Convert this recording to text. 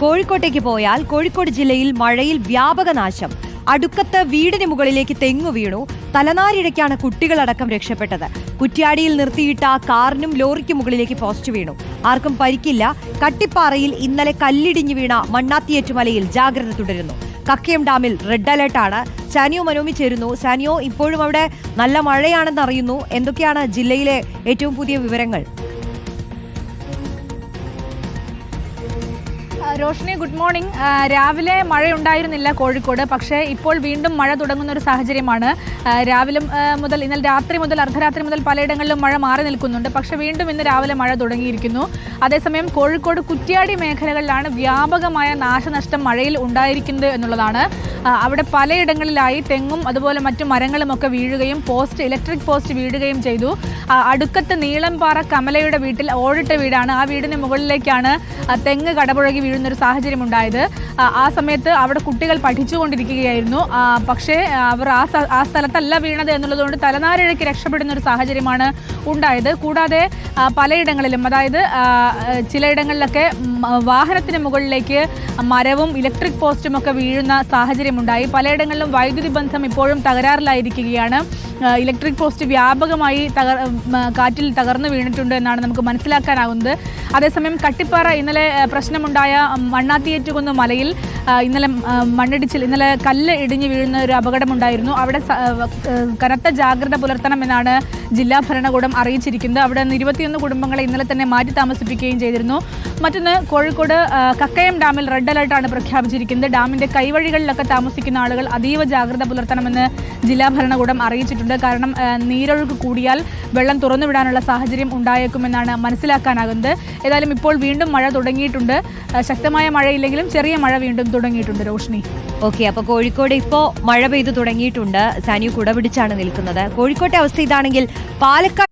കോഴിക്കോട്ടേക്ക് പോയാൽ കോഴിക്കോട് ജില്ലയിൽ മഴയിൽ വ്യാപക നാശം. അടുക്കത്ത് വീടിന് മുകളിലേക്ക് തെങ്ങു വീണു. തലനാരിഴയ്ക്കാണ് കുട്ടികളടക്കം രക്ഷപ്പെട്ടത്. കുറ്റ്യാടിയിൽ നിർത്തിയിട്ട കാറിനും ലോറിക്കും മുകളിലേക്ക് പോസ്റ്റ് വീണു. ആർക്കും പരിക്കില്ല. കട്ടിപ്പാറയിൽ ഇന്നലെ കല്ലിടിഞ്ഞു വീണ മണ്ണാത്തിയേറ്റുമലയിൽ ജാഗ്രത തുടരുന്നു. കക്കയം ഡാമിൽ റെഡ് അലർട്ടാണ്. സാനിയോ മനോമി ചേരുന്നു. സാനിയോ ഇപ്പോഴും അവിടെ നല്ല മഴയാണെന്ന് അറിയുന്നു എന്തൊക്കെയാണ് ജില്ലയിലെ ഏറ്റവും പുതിയ വിവരങ്ങൾ? Roshini good morning. രാവിലെ മഴയുണ്ടായിരുന്നില്ല കോഴിക്കോട് പക്ഷേ ഇപ്പോൾ വീണ്ടും മഴ തുടങ്ങുന്ന ഒരു സാഹചര്യമാണ്. രാവിലെ മുതൽ ഇന്നലെ രാത്രി മുതൽ അർദ്ധരാത്രി മുതൽ പലയിടങ്ങളിലും മഴ മാറി നിൽക്കുന്നുണ്ട്. പക്ഷെ വീണ്ടും ഇന്ന് രാവിലെ മഴ തുടങ്ങിയിരിക്കുന്നു. അതേസമയം കോഴിക്കോട് കുറ്റ്യാടി മേഖലകളിലാണ് വ്യാപകമായ നാശനഷ്ടം മഴയിൽ ഉണ്ടായിരിക്കുന്നത് എന്നുള്ളതാണ്. അവിടെ പലയിടങ്ങളിലായി തെങ്ങും അതുപോലെ മറ്റു മരങ്ങളും ഒക്കെ വീഴുകയും പോസ്റ്റ് ഇലക്ട്രിക് പോസ്റ്റ് വീഴുകയും ചെയ്തു. അടുക്കത്ത് നീളംപാറ കമലയുടെ വീട്ടിൽ ഓടിട്ട വീടാണ്. ആ വീടിന് മുകളിലേക്കാണ് തെങ്ങ് കടപുഴകി വീഴുന്ന ഒരു സാഹചര്യം ഉണ്ടായത് ആ, സമയത്ത് അവിടെ കുട്ടികൾ പഠിച്ചുകൊണ്ടിരിക്കുകയായിരുന്നു. പക്ഷേ അവർ ആ ആ സ്ഥലത്തല്ല വീണത് എന്നുള്ളതുകൊണ്ട് തലനാരിഴയ്ക്ക് രക്ഷപ്പെടുന്ന ഒരു സാഹചര്യമാണ് ഉണ്ടായത്. കൂടാതെ പലയിടങ്ങളിലും അതായത് ചിലയിടങ്ങളിലൊക്കെ വാഹനത്തിന് മുകളിലേക്ക് മരവും ഇലക്ട്രിക് പോസ്റ്റും ഒക്കെ വീഴുന്ന സാഹചര്യമുണ്ടായി. പലയിടങ്ങളിലും വൈദ്യുതി ബന്ധം ഇപ്പോഴും തകരാറിലായിരിക്കുകയാണ്. ഇലക്ട്രിക് പോസ്റ്റ് വ്യാപകമായി തകർ കാറ്റിൽ തകർന്നു വീണിട്ടുണ്ട് എന്നാണ് നമുക്ക് മനസ്സിലാക്കാനാവുന്നത്. അതേസമയം കട്ടിപ്പാറ ഇന്നലെ പ്രശ്നമുണ്ടായ മണ്ണാത്തിയേറ്റുകുന്ന് മലയിൽ ഇന്നലെ മണ്ണിടിച്ചിൽ ഇന്നലെ കല്ല് ഇടിഞ്ഞു വീഴുന്ന ഒരു അപകടമുണ്ടായിരുന്നു. അവിടെ കനത്ത ജാഗ്രത പുലർത്തണമെന്നാണ് ജില്ലാ ഭരണകൂടം അറിയിച്ചിരിക്കുന്നത്. അവിടെ നിന്ന് ഇരുപത്തിയൊന്ന് കുടുംബങ്ങളെ ഇന്നലെ തന്നെ മാറ്റി താമസിപ്പിക്കുകയും ചെയ്തിരുന്നു. മറ്റൊന്ന് കോഴിക്കോട് കക്കയം ഡാമിൽ റെഡ് അലർട്ടാണ് പ്രഖ്യാപിച്ചിരിക്കുന്നത്. ഡാമിന്റെ കൈവഴികളിലൊക്കെ താമസിക്കുന്ന ആളുകൾ അതീവ ജാഗ്രത പുലർത്തണമെന്ന് ജില്ലാ ഭരണകൂടം അറിയിച്ചിട്ടുണ്ട്. കാരണം നീരൊഴുക്ക് കൂടിയാൽ വെള്ളം തുറന്നുവിടാനുള്ള സാഹചര്യം ഉണ്ടായേക്കുമെന്നാണ് മനസ്സിലാക്കാനാകുന്നത്. ഏതായാലും ഇപ്പോൾ വീണ്ടും മഴ തുടങ്ങിയിട്ടുണ്ട്. ശക്തമായ മഴയില്ലെങ്കിലും ചെറിയ മഴ വീണ്ടും തുടങ്ങിയിട്ടുണ്ട്. റോഷിനി ഓക്കെ അപ്പോൾ കോഴിക്കോട് ഇപ്പോൾ മഴ പെയ്തു തുടങ്ങിയിട്ടുണ്ട്. സാനിയു കുടപിടിച്ചാണ് നിൽക്കുന്നത്. കോഴിക്കോട്ടെ അവസ്ഥ ഇതാണെങ്കിൽ പാലക്കാട്